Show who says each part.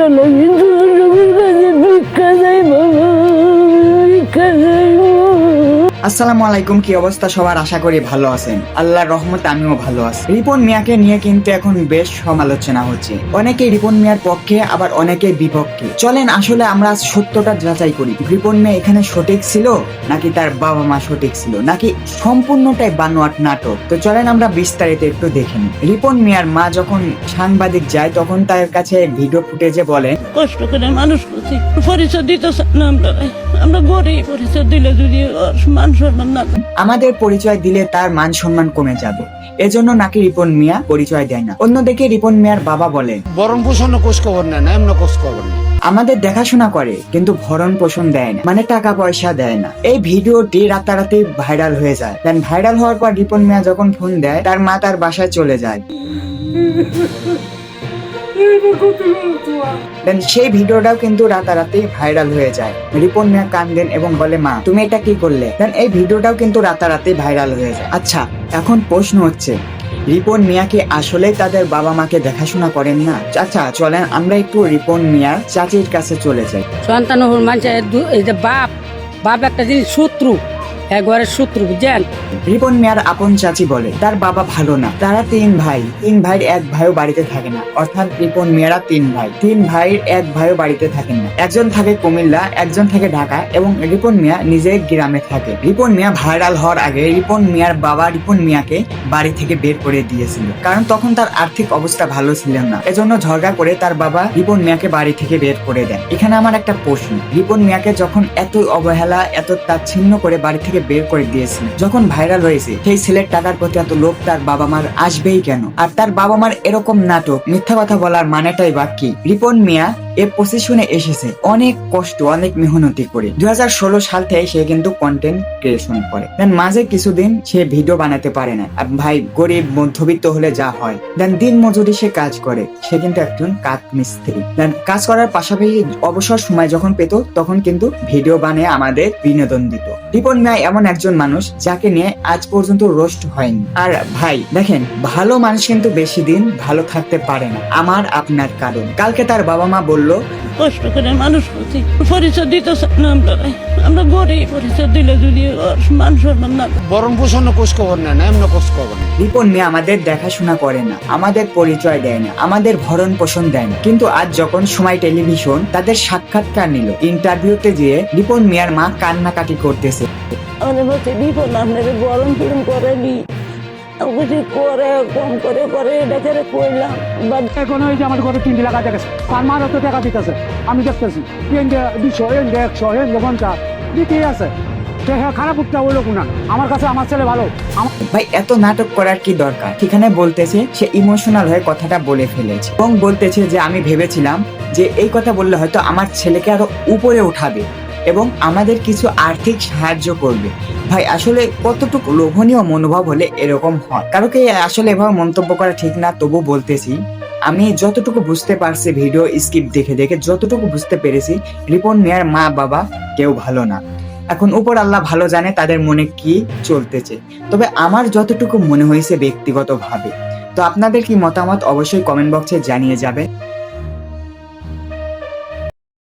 Speaker 1: 这龙云州。
Speaker 2: আসসালামু আলাইকুম, কি অবস্থা সবার? আশা করি ভালো আছেন। আল্লাহর রহমতে আমিও ভালো আছি। রিপন মিয়াকে নিয়ে কিন্তু এখন বেশ সমালোচনা হচ্ছে। অনেকে রিপন মিয়ার পক্ষে, আবার অনেকে বিপক্ষে। চলেন, আসলে আমরা সত্যটা যাচাই করি। রিপন মিয়া এখানে সঠিক ছিল, নাকি তার বাবা মা সঠিক ছিল, নাকি সম্পূর্ণটাই বানোয়াট নাটক? তো চলেন, আমরা বিস্তারিত একটু দেখে নিই। রিপন মিয়ার মা যখন সাংবাদিক যায়, তখন তার কাছে ভিডিও ফুটেজে বলেন
Speaker 1: কষ্ট করে মানুষ পরিচয় দিতে আমরা আমরা গরিব, পরিচয় দিলে যদি ওর
Speaker 2: আমাদের পরিচয় দিলে তার মান সম্মান কমে যাবে। এজন্য নাকি রিপন মিয়া পরিচয় দেয় না। অন্যদিকে রিপন মিয়ার বাবা বলে
Speaker 3: বরং পোষণ খোঁজ খবর নেয় না এমন খোঁজ খবর নেই
Speaker 2: আমাদের দেখাশোনা করে কিন্তু ভরণ পোষণ দেয় না মানে টাকা পয়সা দেয় না। এই ভিডিওটি রাতারাতি ভাইরাল হয়ে যায়। দেন ভাইরাল হওয়ার পর রিপন মিয়া যখন ফোন দেয় তার মা তার বাসায় চলে যায়। দেন সেই ভিডিওটাও কিন্তু রাতারাতি ভাইরাল হয়ে যায়। রিপন মিয়া কান্দেন এবং বলে, মা, তুমি এটা কি করলে? দেন এই ভিডিওটাও কিন্তু রাতারাতি ভাইরাল হয়ে যায়। আচ্ছা এখন প্রশ্ন হচ্ছে, রিপন মিয়া কি আসলেই তাদের বাবা মাকে দেখাশোনা করেন না? আচ্ছা চলেন আমরা একটু রিপন মিয়ার চাচির কাছে চলে যাই।
Speaker 4: সন্তান যে বাপ বাপ একটা জিনিস শত্রু। একবারের শত্রু, বুঝছেন?
Speaker 2: রিপন মিয়ার আপন চাচি বলে, তার বাবা ভালো না। তারা তিন ভাই। তিন ভাইয়ের এক ভাইও বাড়িতে থাকে না। অর্থাৎ রিপন মিয়ারা তিন ভাই। তিন ভাইয়ের এক ভাইও বাড়িতে থাকেন না। একজন থাকে কুমিল্লা, একজন থাকে ঢাকা এবং রিপন মিয়া নিজে গ্রামে থাকে। রিপন মিয়া ভাইরাল হওয়ার আগে রিপন মিয়ার বাবা রিপন মিয়াকে বাড়ি থেকে বের করে দিয়েছিল। কারণ তখন তার আর্থিক অবস্থা ভালো ছিল না। এজন্য ঝগড়া করে তার বাবা রিপন মিয়াকে বাড়ি থেকে বের করে দেন। এখানে আমার একটা প্রশ্ন। রিপন মিয়াকে যখন এত অবহেলা, এত তাচ্ছিন্ন করে বাড়ি থেকে বের করে দিয়েছিল। যখন ভাইরাল হয়েছে, সেই ছেলের টাকার প্রতি এত লোভ তার বাবা মার আসবেই কেন? আর তার বাবা মার এরকম নাটক, মিথ্যা কথা বলার মানেটাই বা রিপন মিয়া এ পজিশনে এসেছে। অনেক কষ্ট, অনেক মেহনতি করে। দুই সাল থেকে সে কিন্তু কন্টেন্ট ক্রিয়েশন করে। দেন মাঝে কিছুদিন সে ভিডিও বানাতে পারে না। আর ভাই, গরিব, মধ্যবিত্ত হলে যা হয়। দেন দিন মজুরি সে কাজ করে। সে কিন্তু একজন কাঠ মিস্ত্রি। দেন কাজ করার পাশাপাশি অবসর সময় যখন পেত, তখন কিন্তু ভিডিও বানিয়ে আমাদের বিনোদন দিত। রিপন মিয়া এমন একজন মানুষ যাকে নিয়ে আজ পর্যন্ত রোস্ট হয়নি। আর ভাই, দেখেন, ভালো মানুষ কিন্তু বেশি দিন ভালো থাকতে পারে না। আমার, আপনার কারণ। কালকে তার বাবা মা বলল
Speaker 1: কষ্ট করে মানুষ করছি। পরিচয় দিতে না আমরা। আমরা গরিব পরিচয় দিলে যদি ওর মান না।
Speaker 3: বরং পোষণ খোঁজ খবর না এমন খোঁজ খবর নেই
Speaker 2: রিপন মিয়া আমাদের দেখাশোনা করে না আমাদের পরিচয় দেয় না আমাদের ভরণ পোষণ দেয় না। কিন্তু আজ যখন সময় টেলিভিশন তাদের সাক্ষাৎকার নিল ইন্টারভিউতে যেয়ে রিপন মিয়ার মা কান্নাকাটি করতেছে।
Speaker 1: আমাদের বলছে বিপদ আপনার গরম ফিরম করে নি কিছু করে কম করে করে করলাম বা
Speaker 5: এখন ওই যে আমার ঘরে তিন টাকা দেখেছে। তার মার তো টাকা দিতেছে। আমি দেখতেছি এনডে দুশো এনডে একশো এনডে পঞ্চাশ দিতেই আছে। খারাপ উঠতে কোনা। আমার কাছে আমার ছেলে ভালো।
Speaker 2: ভাই এত নাটক করার কি দরকার? সেখানে বলতেছে সে ইমোশনাল হয়ে কথাটা বলে ফেলেছে। এবং বলতেছে যে আমি ভেবেছিলাম যে এই কথা বললে হয়তো আমার ছেলেকে আরও উপরে উঠাবে এবং আমাদের কিছু আর্থিক সাহায্য করবে। ভাই, আসলে কতটুকু লোভনীয় মনোভাব হলে এরকম হয়? কারোকে আসলে এভাবে মন্তব্য করা ঠিক না, তবু বলতেছি, আমি যতটুকু বুঝতে পারছি, ভিডিও স্কিপ দেখে দেখে যতটুকু বুঝতে পেরেছি, রিপন মিয়ার মা বাবা কেউ ভালো না। এখন উপর আল্লাহ ভালো জানে তাদের মনে কি চলতেছে। তবে আমার যতটুকু মনে হয়েছে ব্যক্তিগতভাবে। তো আপনাদের কি মতামত অবশ্যই কমেন্ট বক্সে জানিয়ে যাবে।